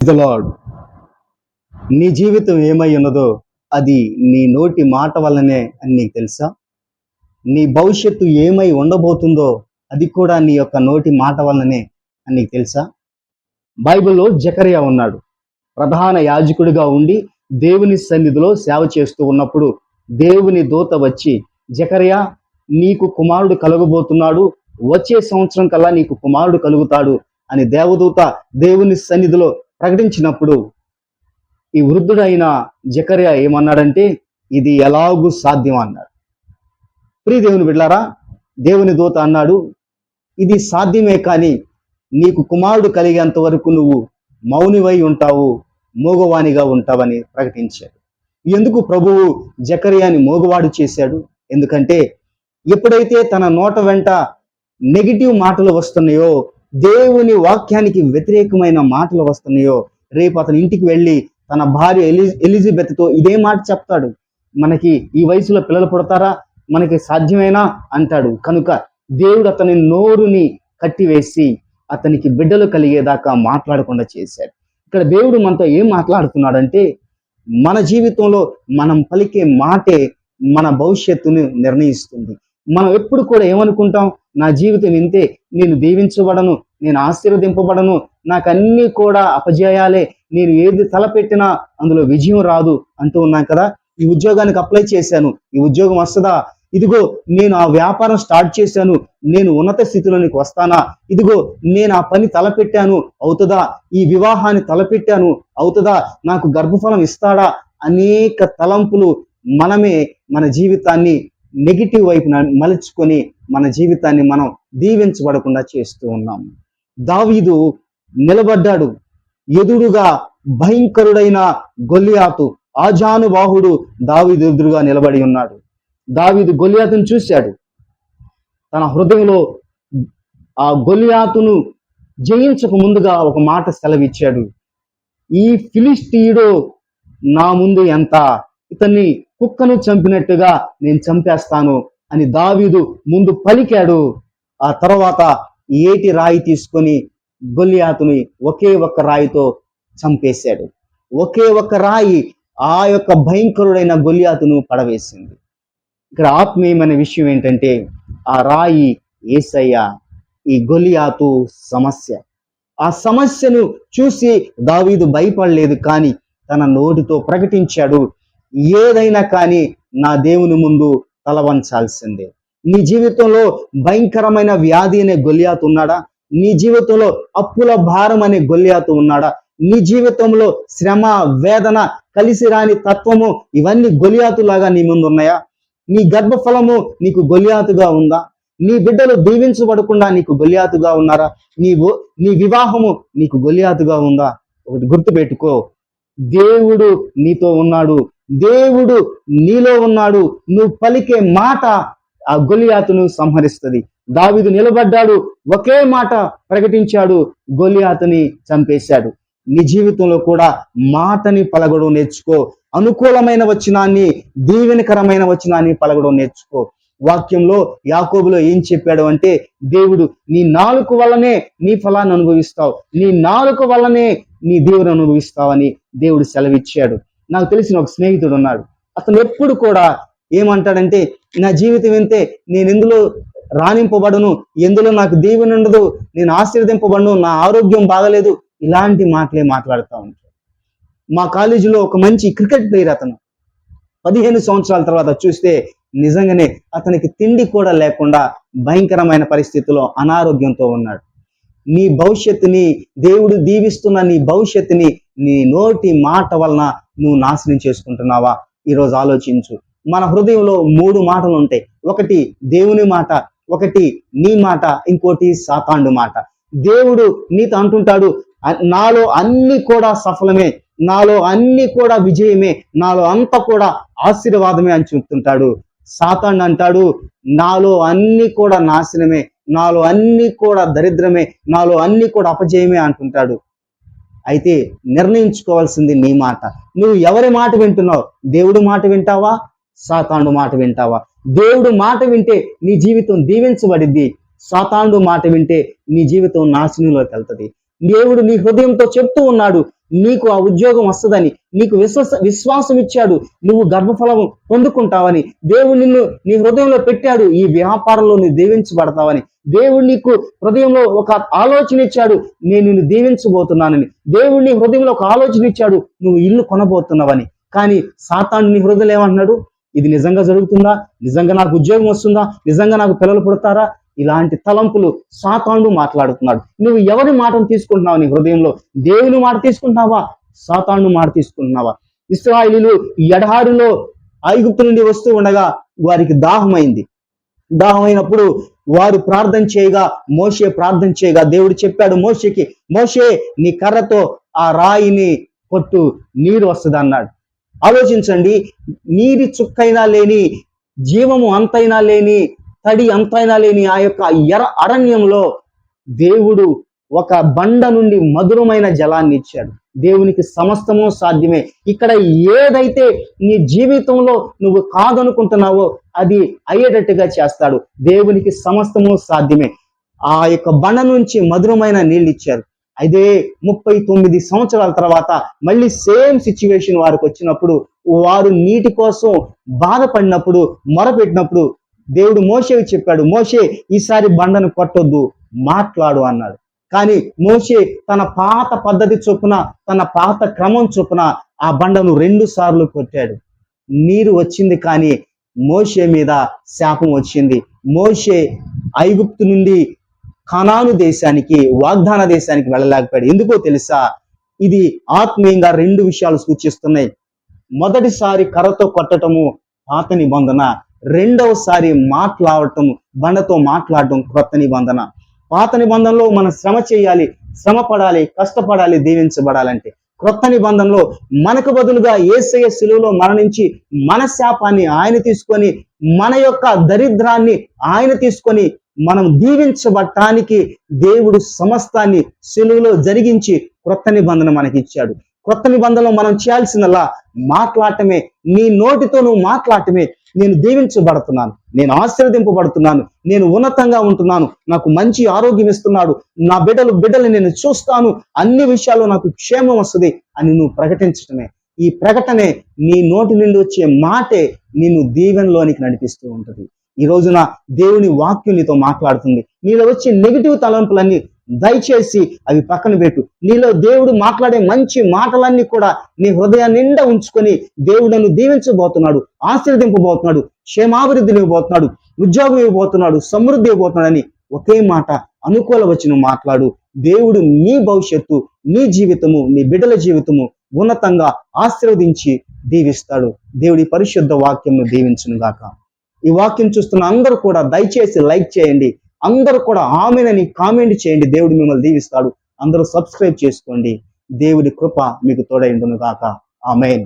The lord నీ జీవితం ఏమై ఉన్నదో అది నీ నోటి మాట వల్లనే అని నీకు తెలుసా? నీ భవిష్యత్తు ఏమై ఉండబోతుందో అది కూడా నీ యొక్క నోటి మాట వల్లనే అని నీకు తెలుసా? బైబిల్లో జకరియా ఉన్నాడు. ప్రధాన యాజకుడిగా ఉండి దేవుని సన్నిధిలో సేవ చేస్తూ ఉన్నప్పుడు దేవుని దూత వచ్చి జకరియా నీకు కుమారుడు కలగబోతున్నాడు. వచ్చే సంవత్సరం కల్లా నీకు కుమారుడు కలుగుతాడు అని దేవదూత దేవుని సన్నిధిలో ప్రకటించినప్పుడు ఈ వృద్ధుడైన జకరియా ఏమన్నాడంటే ఇది ఎలాగూ సాధ్యం అన్నాడు. ప్రియ దేవుని బిడ్లారా దేవుని దూత అన్నాడు ఇది సాధ్యమే కానీ నీకు కుమారుడు కలిగేంత వరకు నువ్వు మౌనివై ఉంటావు మోగవాణిగా ఉంటావని ప్రకటించాడు. ఎందుకు ప్రభువు జకరియాని మూగవాడు చేశాడు? ఎందుకంటే ఎప్పుడైతే తన నోట వెంట నెగిటివ్ మాటలు వస్తున్నాయో దేవుని వాక్యానికి వ్యతిరేకమైన మాటలు వస్తున్నాయో రేపు అతని ఇంటికి వెళ్ళి తన భార్య ఎలి ఎలిజబెత్తో ఇదే మాట చెప్తాడు. మనకి ఈ వయసులో పిల్లలు పుడతారా? మనకి సాధ్యమేనా? అంటాడు. కనుక దేవుడు అతని నోరుని కట్టివేసి అతనికి బిడ్డలు కలిగేదాకా మాట్లాడకుండా చేశాడు. ఇక్కడ దేవుడు మనతో ఏం మాట్లాడుతున్నాడంటే మన జీవితంలో మనం పలికే మాటే మన భవిష్యత్తును నిర్ణయిస్తుంది. మనం ఎప్పుడు కూడా ఏమనుకుంటాం? నా జీవితం ఇంతే. నేను దీవించబడను. నేను ఆశీర్వదింపబడను. నాకు అన్నీ కూడా అపజయాలే. నేను ఏది తలపెట్టినా అందులో విజయం రాదు అంటూ ఉన్నాం కదా? ఈ ఉద్యోగానికి అప్లై చేశాను. ఈ ఉద్యోగం వస్తుందా? ఇదిగో నేను ఆ వ్యాపారం స్టార్ట్ చేశాను. నేను ఉన్నత స్థితిలోనికి వస్తానా? ఇదిగో నేను ఆ పని తలపెట్టాను. అవుతుందా? ఈ వివాహాన్ని తలపెట్టాను. అవుతుందా? నాకు గర్భఫలం ఇస్తాడా? అనేక తలంపులు మనమే మన జీవితాన్ని నెగిటివ్ వైపు మలుచుకొని మన జీవితాన్ని మనం దీవించబడకుండా చేస్తూ ఉన్నాము దావీదు నిలబడ్డాడు. ఎదురుగా భయంకరుడైన గొల్లియాతు ఆజానుబాహుడు దావీదు ఎదురుగా నిలబడి ఉన్నాడు. దావీదు గొల్లియాతును చూశాడు. తన హృదయంలో ఆ గొల్లియాతును జయించక ముందుగా ఒక మాట సెలవిచ్చాడు. ఈ ఫిలిస్టీయుడు నా ముందు ఎంత? ఇతన్ని కుక్కను చంపినట్టుగా నేను చంపేస్తాను అని దావీదు ముందు పలికాడు. ఆ తర్వాత ఏటి రాయి తీసుకొని గొల్లియాతుని ఒకే ఒక్క రాయితో చంపేశాడు. ఒకే ఒక్క రాయి ఆ యొక్క భయంకరుడైన గొల్లియాతును పడవేసింది. ఇక్కడ ఆత్మీయమైన విషయం ఏంటంటే ఆ రాయి ఏసయ్య ఈ గొలియాతు సమస్య. ఆ సమస్యను చూసి దావీదు భయపడలేదు కానీ తన నోటితో ప్రకటించాడు. ఏదైనా కానీ నా దేవుని ముందు తలవంచాల్సిందే. నీ జీవితంలో భయంకరమైన వ్యాధి అనే గొలియాతు ఉన్నాడా? నీ జీవితంలో అప్పుల భారం అనే గొలియాతు ఉన్నాడా? నీ జీవితంలో శ్రమ వేదన కలిసి రాని తత్వము ఇవన్నీ గొలియాతులాగా నీ ముందు ఉన్నాయా? నీ గర్భఫలము నీకు గొలియాతుగా ఉందా? నీ బిడ్డలు దీవించబడకుండా నీకు గొలియాతుగా ఉన్నారా? నీ నీ వివాహము నీకు గొలియాతుగా ఉందా? ఒకటి గుర్తుపెట్టుకో. దేవుడు నీతో ఉన్నాడు. దేవుడు నీలో ఉన్నాడు. నువ్వు పలికే మాట ఆ గొలియాతును సంహరిస్తుంది. దావిదు నిలబడ్డాడు. ఒకే మాట ప్రకటించాడు. గొలియాతుని చంపేశాడు. నీ జీవితంలో కూడా మాటని పలగడం నేర్చుకో. అనుకూలమైన వచనాన్ని దీవెనకరమైన వచనాన్ని పలగడం నేర్చుకో. వాక్యంలో యాకోబులో ఏం చెప్పాడు అంటే దేవుడు నీ నాలుక వల్లనే నీ ఫలాన్ని అనుభవిస్తావు. నీ నాలుక వల్లనే నీ దేవుని అనుభవిస్తావని దేవుడు సెలవిచ్చాడు. నాకు తెలిసిన ఒక స్నేహితుడు ఉన్నాడు. అతను ఎప్పుడు కూడా ఏమంటాడంటే నా జీవితం ఎంతే నేను ఎందులో రాణింపబడను ఎందులో నాకు దీవెన ఉండదు నేను ఆశీర్వదింపబడను నా ఆరోగ్యం బాగలేదు ఇలాంటి మాటలే మాట్లాడుతూ ఉంటాడు. మా కాలేజీలో ఒక మంచి క్రికెట్ ప్లేయర్ అతను. పదిహేను సంవత్సరాల తర్వాత చూస్తే నిజంగానే అతనికి తిండి కూడా లేకుండా భయంకరమైన పరిస్థితిలో అనారోగ్యంతో ఉన్నాడు. నీ భవిష్యత్తుని దేవుడు దీవిస్తున్న నీ భవిష్యత్తుని నీ నోటి మాట వలన నువ్వు నాశనం చేసుకుంటున్నావా? ఈరోజు ఆలోచించు. మన హృదయంలో మూడు మాటలు ఉంటాయి. ఒకటి దేవుని మాట ఒకటి నీ మాట ఇంకోటి సాతాండు మాట. దేవుడు నీతో అంటుంటాడు నాలో అన్ని కూడా సఫలమే నాలో అన్ని కూడా విజయమే నాలో అంతా కూడా ఆశీర్వాదమే అని చెప్తుంటాడు. సాతాండు అంటాడు నాలో అన్ని కూడా నాశనమే నాలో అన్ని కూడా దరిద్రమే నాలో అన్ని కూడా అపజయమే అంటుంటాడు. అయితే నిర్ణయించుకోవాల్సింది నీ మాట. నువ్వు ఎవరి మాట వింటున్నావు? దేవుడు మాట వింటావా? సాతాండు మాట వింటావా? దేవుడు మాట వింటే నీ జీవితం దీవించబడిద్ది. సాతాండు మాట వింటే నీ జీవితం నాశనంలోకి వెళ్తుంది. దేవుడు నీ హృదయంతో చెప్తూ ఉన్నాడు నీకు ఆ ఉద్యోగం వస్తుందని నీకు విశ్వాస విశ్వాసం ఇచ్చాడు నువ్వు గర్భఫలం పొందుకుంటావని దేవుడు నిన్ను నీ హృదయంలో పెట్టాడు ఈ వ్యాపారంలో నువ్వు దీవించబడతావని దేవుడు నీకు హృదయంలో ఒక ఆలోచన ఇచ్చాడు నేను నిన్ను దీవించబోతున్నానని దేవుడు నీ హృదయంలో ఒక ఆలోచన ఇచ్చాడు నువ్వు ఇల్లు కొనబోతున్నావని కానీ సాతాను నీ హృదయం ఏమంటున్నాడు? ఇది నిజంగా జరుగుతుందా? నిజంగా నాకు ఉద్యోగం వస్తుందా? నిజంగా నాకు పిల్లలు పుడతారా? ఇలాంటి తలంపులు సాతానుడు మాట్లాడుతున్నాడు. నువ్వు ఎవరి మాటను తీసుకుంటున్నావు నీ హృదయంలో? దేవుని మాట తీసుకుంటున్నావా? సాతాను మాట తీసుకుంటున్నావా? ఇస్రాయిలీలు ఈ ఐగుప్తు నుండి వస్తూ ఉండగా వారికి దాహమైంది. దాహమైనప్పుడు వారు ప్రార్థన చేయగా మోషే ప్రార్థన చేయగా దేవుడు చెప్పాడు మోషేకి మోషే నీ కర్రతో ఆ రాయిని కొట్టు నీరు వస్తుంది అన్నాడు. ఆలోచించండి నీరి చుక్కైనా లేని జీవము అంతైనా లేని తడి అంతైనా లేని ఆ యొక్క ఎర అరణ్యంలో దేవుడు ఒక బండ నుండి మధురమైన జలాన్ని ఇచ్చాడు. దేవునికి సమస్తము సాధ్యమే. ఇక్కడ ఏదైతే నీ జీవితంలో నువ్వు కాదనుకుంటున్నావో అది అయ్యేటట్టుగా చేస్తాడు. దేవునికి సమస్తము సాధ్యమే. ఆ యొక్క బండ నుంచి మధురమైన నీళ్ళు ఇచ్చారు. అయితే ముప్పై తొమ్మిది సంవత్సరాల తర్వాత మళ్ళీ సేమ్ సిచ్యువేషన్ వారికి వచ్చినప్పుడు వారు నీటి కోసం బాధపడినప్పుడు మొరపెట్టినప్పుడు దేవుడు మోషేకి చెప్పాడు మోషే ఈసారి బండను కొట్టొద్దు మాట్లాడు అన్నాడు. కానీ మోషే తన పాత పద్ధతి చొప్పున తన పాత క్రమం చొప్పున ఆ బండను రెండు సార్లు కొట్టాడు. నీరు వచ్చింది కానీ మోషే మీద శాపం వచ్చింది. మోషే ఐగుప్తు నుండి కనాను దేశానికి వాగ్దాన దేశానికి వెళ్ళలేకపోయాడు. ఎందుకో తెలుసా? ఇది ఆత్మీయంగా రెండు విషయాలు సూచిస్తున్నాయి. మొదటిసారి కర్రతో కొట్టటము పాత నిబంధన రెండవసారి మాట్లాడటం బండతో మాట్లాడటం క్రొత్త నిబంధన. పాత నిబంధనలో మనం శ్రమ చేయాలి శ్రమ పడాలి కష్టపడాలి దీవించబడాలంటే. క్రొత్త నిబంధనలో మనకు బదులుగా ఏసయ శిలువలో మరణించి మన శాపాన్ని ఆయన తీసుకొని మన యొక్క దరిద్రాన్ని ఆయన తీసుకొని మనం దీవించబట్టానికి దేవుడు సమస్తాన్ని శిలువలో జరిగించి క్రొత్త నిబంధన మనకి ఇచ్చాడు క్రొత్త నిబంధనలో మనం చేయాల్సిందల్లా మాట్లాడటమే నీ నోటితో నువ్వు మాట్లాడటమే నేను దీవించబడుతున్నాను. నేను ఆశీర్వదింపబడుతున్నాను. నేను ఉన్నతంగా ఉంటున్నాను. నాకు మంచి ఆరోగ్యం ఇస్తున్నాడు. నా బిడ్డలు బిడ్డలు నేను చూస్తాను. అన్ని విషయాల్లో నాకు క్షేమం వస్తుంది అని నువ్వు ప్రకటించటమే. ఈ ప్రకటనే నీ నోటి నుండి వచ్చే మాటే నిన్ను దీవెనలోనికి నడిపిస్తూ ఉంటుంది. ఈ రోజున దేవుని వాక్యం నీతో మాట్లాడుతుంది. నీలో వచ్చే నెగిటివ్ తలంపులన్నీ దయచేసి అవి పక్కన పెట్టు. నీలో దేవుడు మాట్లాడే మంచి మాటలన్నీ కూడా నీ హృదయం నిండా ఉంచుకొని దేవుడను దీవించబోతున్నాడు ఆశీర్వదింపబోతున్నాడు క్షేమాభివృద్ధిని ఇవ్వబోతున్నాడు ఉద్యోగం ఇవ్వబోతున్నాడు సమృద్ధి ఇవ్వబోతున్నాడని ఒకే మాట అనుకూల వచ్చిన మాట్లాడు. దేవుడు నీ భవిష్యత్తు నీ జీవితము నీ బిడ్డల జీవితము ఉన్నతంగా ఆశీర్వదించి దీవిస్తాడు. దేవుడి పరిశుద్ధ వాక్యంను దీవించును గాక ఈ వాక్యం చూస్తున్న అందరూ కూడా దయచేసి లైక్ చేయండి. అందరూ కూడా ఆమెనని కామెంట్ చేయండి. దేవుడు మిమ్మల్ని దీవిస్తాడు. అందరూ సబ్స్క్రైబ్ చేసుకోండి. దేవుడి కృప మీకు తోడైండును గాక. ఆమెన్.